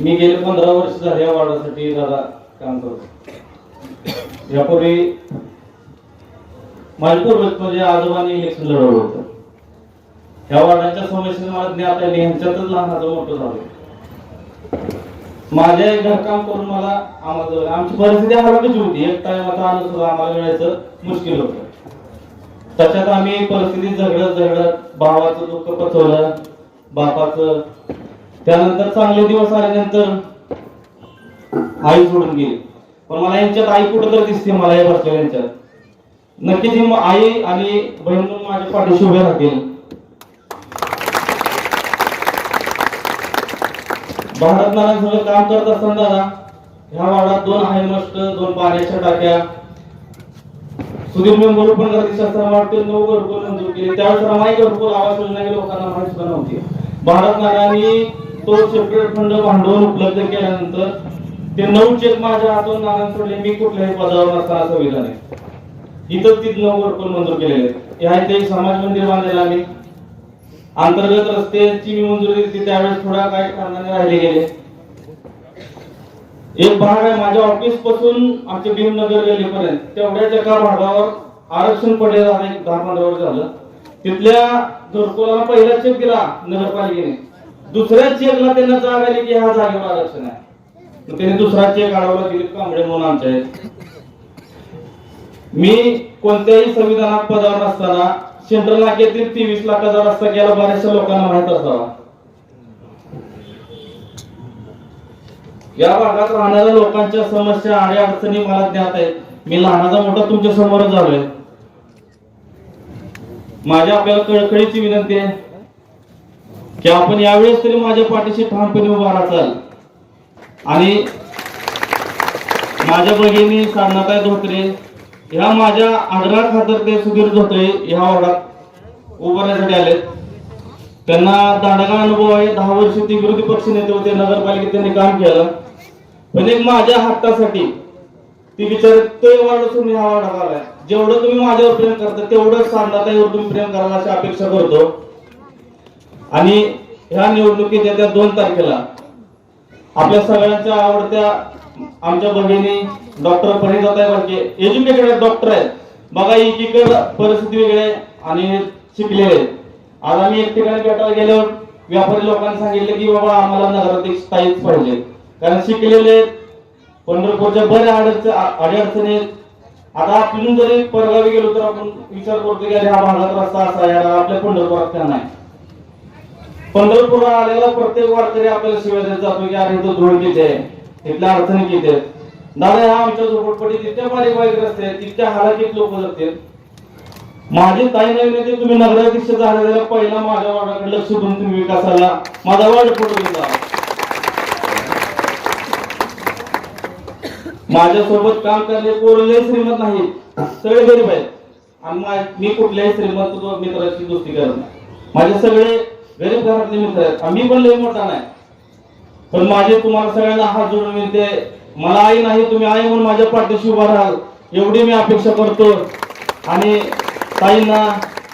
मी गेले पंधरा वर्ष झाले या वार्डासाठी दादा काम करतो. यापूर्वी माझ्या पूर्वज म्हणजे आजोबांनी इलेक्शन लढवलं होतं. ह्या वार्डाच्या समस्या मला ज्ञात आहे ह्यांच्यातच लहानाचं मोठं झालं माझ्या एक घरकाम करून मला आम्हाला आमची परिस्थिती हलकीच होती. एक टाइम आता अन्न सुद्धा आम्हाला मिळायचं मुश्किल होतं. त्याच्यात आम्ही परिस्थिती झगडत झगडत भावाचं दुःख पचवलं. बापाचं त्यानंतर चांगले दिवस आल्यानंतर आई सोडून गेली. पण मला यांच्यात आई कुठं तर दिसते मला या बसल्या यांच्यात. नक्कीच आई आणि बहीण म्हणून माझ्या पाठीशी उभे राहतील. भारत नारायण सगळं काम करत असताना दादा ह्या वार्डात दोन हायमस्ट दोन पाण्याच्या टाक्या. सुधीर मेंबर पण गर्दी असताना वाटते नऊ घरकुल मंजूर केले. त्यावेळेस रमाई घरकुल आवास योजना लोकांना माहिती सुद्धा नव्हती. भारत नारायण तो सेपरेट फंड भांडवल उपलब्ध केल्यानंतर ते नऊ चेक माझ्या हातून नारायण सोडले. मी कुठल्याही पदावर नसताना संविधान आहे इथं तीन नऊ घरकुल मंजूर केलेले या इथे समाज मंदिर बांधायला आम्ही अंतर्गत रस्त्याची मी मंजुरी दिली. त्यावेळेस थोडा काही कारणाने राहिले गेले. एक भाग आहे माझ्या ऑफिसपासून आमच्या भीमनगर गेलीपर्यंत तेवढ्याच एका भागावर आरक्षण पडले झाले. दहा पंधरा झालं. तिथल्या घरकुलाला पहिला चेक दिला नगरपालिकेने. दुसऱ्या चेकला त्यांना जाग आली की ह्या जागेवर आरक्षण आहे. मग दुसरा चेक अडवला दिलीप कांबळे म्हणून आमच्या मी कोणत्याही संविधानात पदावर असताना सेंट्रल नाक्यातील तेवीस लाखाचा रस्ता गेला बऱ्याचशा लोकांना माहीत असावा. या भागात राहणाऱ्या लोकांच्या समस्या आणि अडचणी मला ज्ञात आहेत. मी लहानाचा मोठा तुमच्या समोरच झालोय माझ्या आपल्याला कळकळीची विनंती आहे. की आपण यावेळेस तरी माझ्या पाठीशी ठामपणे उभा राहाल आणि माझ्या बहिणी साधनाताई धोत्रे ह्या माझ्या आग्रा खातर ते सुधीर धोत्रे ह्या वार्डात उभारण्यासाठी आलेत. त्यांना दांडगा अनुभव आहे. दहा वर्ष ते विरोधी पक्ष नेते होते. नगरपालिकेत त्यांनी काम केलं. पण एक माझ्या हक्कासाठी ती विचार तो वार्ड सोडून ह्या वार्डात आलाय जेवढं तुम्ही माझ्यावर प्रेम करता तेवढंच साधनाताईवर तुम्ही प्रेम करायला अशी अपेक्षा करतो. आणि ह्या निवडणुकीत येत्या दोन तारखेला आपल्या सगळ्यांच्या आवडत्या आमच्या भगिनी डॉक्टर परिणताई बारके एज्युकेटेड डॉक्टर आहेत. बघा एकीकडे परिस्थिती वेगळी आहे आणि शिकलेले आज आम्ही एक ठिकाणी भेटायला गेल्यावर व्यापारी लोकांनी सांगितलं की बाबा आम्हाला नगरातील स्थायीच पाहिजे. कारण शिकलेले पंढरपूरच्या बऱ्या अडचण अडचणी आता आपण जरी परगावी गेलो तर आपण विचार करतो की अरे हा भागात रस्ता असा याला आपल्या पंढरपुरात का नाही? पंढरपूरला आलेला प्रत्येक वारकरी आपल्याला शिवाय देत जातो की अरे तो धूळ किती आहे? इथल्या अडचणी किती आहेत? दादा ह्या आमच्या झोपडपट्टीत इतक्या बारीक बारीक रस्ते आहेत इतक्या हालाकीत लोक जातील माझी ताई नवीन येते तुम्ही नगराध्यक्ष झालेला पहिला माझ्या वार्डाकडे लक्ष देऊन तुम्ही विकासाला माझा वार्ड फोटो घेता माझ्यासोबत काम करणे कोरले श्रीमंत नाही सगळे गरीब आहेत. आणि मी कुठल्याही श्रीमंत मित्राची दोस्ती करत माझे सगळे गरीब घरात निमित्त आहेत पण लई मोठा नाही. पण माझे तुम्हाला सगळ्यांना हात जोडून मिळते मला आई नाही तुम्ही आई म्हणून माझ्या पाठीशी उभा राहाल. एवढी मी अपेक्षा करतो आणि ताईंना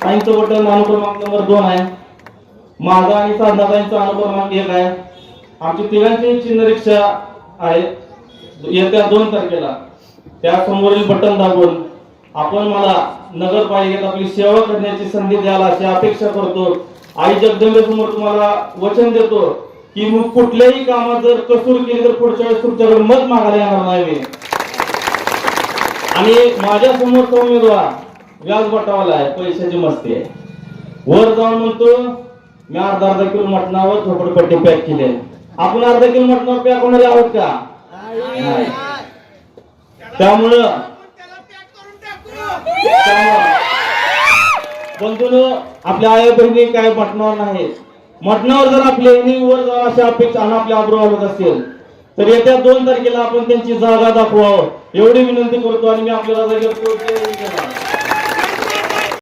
ताईंचं बटन अनुक्रमांक नंबर दोन आहे. माझा आणि साधनाताईंचा अनुक्रमांक एक आहे. आमची तिघांची चिन्ह रिक्षा आहे. येत्या दोन तारखेला. त्या समोरील बटन दाबून आपण मला नगरपालिकेत आपली सेवा करण्याची संधी द्याल अशी अपेक्षा करतो आई जगदंबे समोर तुम्हाला वचन देतो की मग कुठल्याही कामात जर कसूर केली तर पुढच्या वेळेस तुमच्याकडे मत मागायला येणार नाही मी. आणि माझ्या समोरचा उमेदवार व्याज बटावाला आहे पैशाची मस्ती आहे. वर जाऊन म्हणतो मी अर्धा अर्धा किलो मटणावर झोपडपट्टी पॅक केली आहे. आपण अर्धा किलो मटणावर पॅक होणारे आहोत का? नाही. पण बंधून आपल्या आई बहिणी काय म्हटणार नाही. मटणावर जर आपल्या वर जर अशा अपेक्षा आणि आपल्या आब्रू होत असेल तर येत्या दोन तारखेला आपण त्यांची जागा दाखवावं. एवढी विनंती करतो आणि मी आपल्याला जागेवर पोहोचले